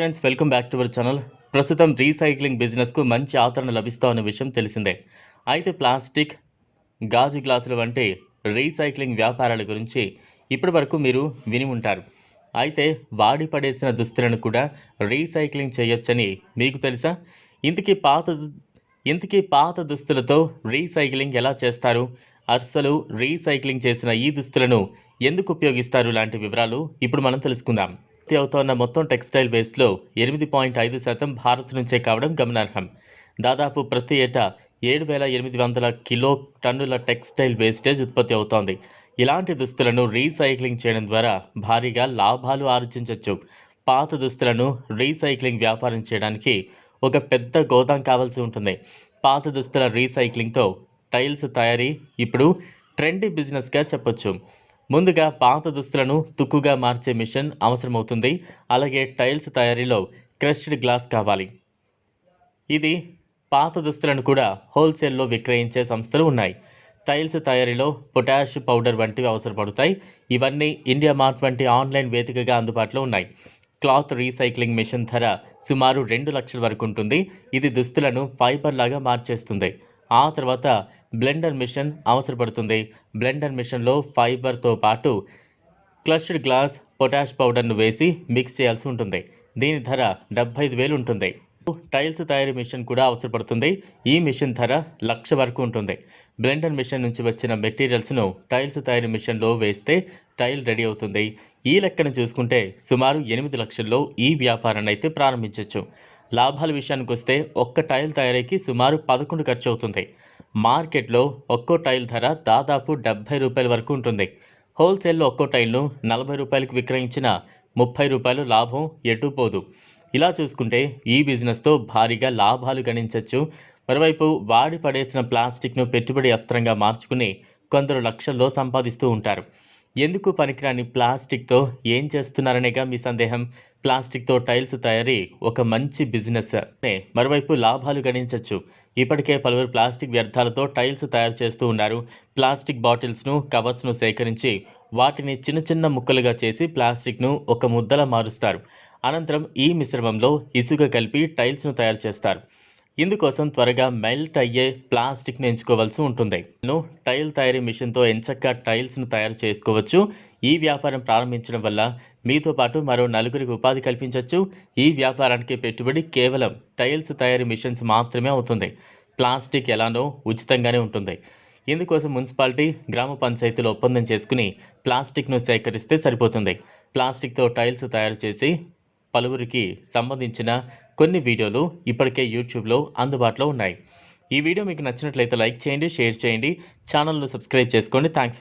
Friends welcome back to our channel ప్రస్తుతం recycling బిజినెస్కు మంచి ఆదరణ లభిస్తా ఉన్న విషయం తెలిసిందే. అయితే ప్లాస్టిక్ గాజు గ్లాసులు వంటి రీసైక్లింగ్ వ్యాపారాల గురించి ఇప్పటి వరకు మీరు విని ఉంటారు. అయితే వాడి పడేసిన దుస్తులను కూడా రీసైక్లింగ్ చేయొచ్చని మీకు తెలుసా? ఇంతకీ పాత ఇంతకీ పాత దుస్తులతో రీసైక్లింగ్ ఎలా చేస్తారు? అసలు రీసైక్లింగ్ చేసిన ఈ దుస్తులను ఎందుకు ఉపయోగిస్తారు? లాంటి వివరాలు ఇప్పుడు మనం తెలుసుకుందాం. ఉత్పత్తి అవుతోన్న మొత్తం టెక్స్టైల్ వేస్ట్లో ఎనిమిది పాయింట్ ఐదు శాతం భారత్ నుంచే కావడం గమనార్హం. దాదాపు ప్రతి ఏటా ఏడు వేల ఎనిమిది వందల కిలో టన్నుల టెక్స్టైల్ వేస్టేజ్ ఉత్పత్తి అవుతోంది. ఇలాంటి దుస్తులను రీసైక్లింగ్ చేయడం ద్వారా భారీగా లాభాలు ఆర్జించవచ్చు పాత దుస్తులను రీసైక్లింగ్ వ్యాపారం చేయడానికి ఒక పెద్ద గోదాం కావాల్సి ఉంటుంది. పాత దుస్తుల రీసైక్లింగ్తో టైల్స్ తయారీ ఇప్పుడు ట్రెండీ బిజినెస్గా చెప్పొచ్చు. ముందుగా పాత దుస్తులను తుక్కుగా మార్చే మిషన్ అవసరమవుతుంది. అలాగే టైల్స్ తయారీలో క్రష్డ్ గ్లాస్ కావాలి. ఇది పాత దుస్తులను కూడా హోల్సేల్లో విక్రయించే సంస్థలు ఉన్నాయి. టైల్స్ తయారీలో పొటాష్ పౌడర్ వంటివి అవసరపడతాయి. ఇవన్నీ ఇండియా మార్ట్ వంటి ఆన్లైన్ వేదికగా అందుబాటులో ఉన్నాయి. క్లాత్ రీసైక్లింగ్ మిషన్ ధర సుమారు రెండు లక్షల వరకు ఉంటుంది. ఇది దుస్తులను ఫైబర్ లాగా మార్చేస్తుంది. ఆ తర్వాత బ్లెండర్ మిషన్ అవసరపడుతుంది. బ్లెండర్ మిషన్లో ఫైబర్తో పాటు క్లష్డ్ గ్లాస్ పొటాష్ పౌడర్ను వేసి మిక్స్ చేయాల్సి ఉంటుంది. దీని ధర డెబ్బై ఐదు వేలు ఉంటుంది. టైల్స్ తయారీ మిషన్ కూడా అవసరపడుతుంది. ఈ మిషన్ ధర లక్ష వరకు ఉంటుంది. బ్లెండర్ మిషన్ నుంచి వచ్చిన మెటీరియల్స్ను టైల్స్ తయారీ మిషన్లో వేస్తే టైల్ రెడీ అవుతుంది. ఈ లెక్కను చూసుకుంటే సుమారు ఎనిమిది లక్షల్లో ఈ వ్యాపారాన్ని అయితే ప్రారంభించవచ్చు లాభాల విషయానికి వస్తే ఒక్క టైల్ తయారీకి సుమారు పదకొండు ఖర్చు అవుతుంది మార్కెట్లో ఒక్కో టైల్ ధర దాదాపు డెబ్బై రూపాయల వరకు ఉంటుంది. హోల్సేల్లో ఒక్కో టైల్ను నలభై రూపాయలకు విక్రయించిన ముప్పై రూపాయలు లాభం ఎటు పోదు. ఇలా చూసుకుంటే ఈ బిజినెస్తో భారీగా లాభాలు గణించవచ్చు మరోవైపు వాడి పడేసిన ప్లాస్టిక్ను పెట్టుబడి అస్త్రంగా మార్చుకుని కొందరు లక్షల్లో సంపాదిస్తూ ఉంటారు. ఎందుకు పనికిరాని ప్లాస్టిక్తో ఏం చేస్తున్నారనేగా మీ సందేహం? ప్లాస్టిక్తో టైల్స్ తయారీ ఒక మంచి బిజినెస్. మరోవైపు లాభాలు గణించవచ్చు ఇప్పటికే పలువురు ప్లాస్టిక్ వ్యర్థాలతో టైల్స్ తయారు చేస్తూ ఉన్నారు. ప్లాస్టిక్ బాటిల్స్ను కవర్స్ను సేకరించి వాటిని చిన్న చిన్న ముక్కలుగా చేసి ప్లాస్టిక్ను ఒక ముద్దలా మారుస్తారు. అనంతరం ఈ మిశ్రమంలో ఇసుక కలిపి టైల్స్ను తయారు చేస్తారు. ఇందుకోసం త్వరగా మెల్ట్ అయ్యే ప్లాస్టిక్ను ఎంచుకోవాల్సి ఉంటుంది. నేను టైల్ తయారీ మిషన్తో ఎంచక్క టైల్స్ను తయారు చేసుకోవచ్చు. ఈ వ్యాపారం ప్రారంభించడం వల్ల మీతో పాటు మరో నలుగురికి ఉపాధి కల్పించవచ్చు ఈ వ్యాపారానికి పెట్టుబడి కేవలం టైల్స్ తయారీ మిషన్స్ మాత్రమే అవుతుంది. ప్లాస్టిక్ ఎలానో ఉచితంగానే ఉంటుంది. ఇందుకోసం మున్సిపాలిటీ గ్రామ పంచాయతీలు ఒప్పందం చేసుకుని ప్లాస్టిక్ను సేకరిస్తే సరిపోతుంది. ప్లాస్టిక్తో టైల్స్ తయారు చేసి పలువురికి సంబంధించిన కొన్ని వీడియోలు ఇప్పటికే యూట్యూబ్లో అందుబాటులో ఉన్నాయి. ఈ వీడియో మీకు నచ్చినట్లయితే లైక్ చేయండి షేర్ చేయండి. ఛానల్ను సబ్స్క్రైబ్ చేసుకోండి. థ్యాంక్స్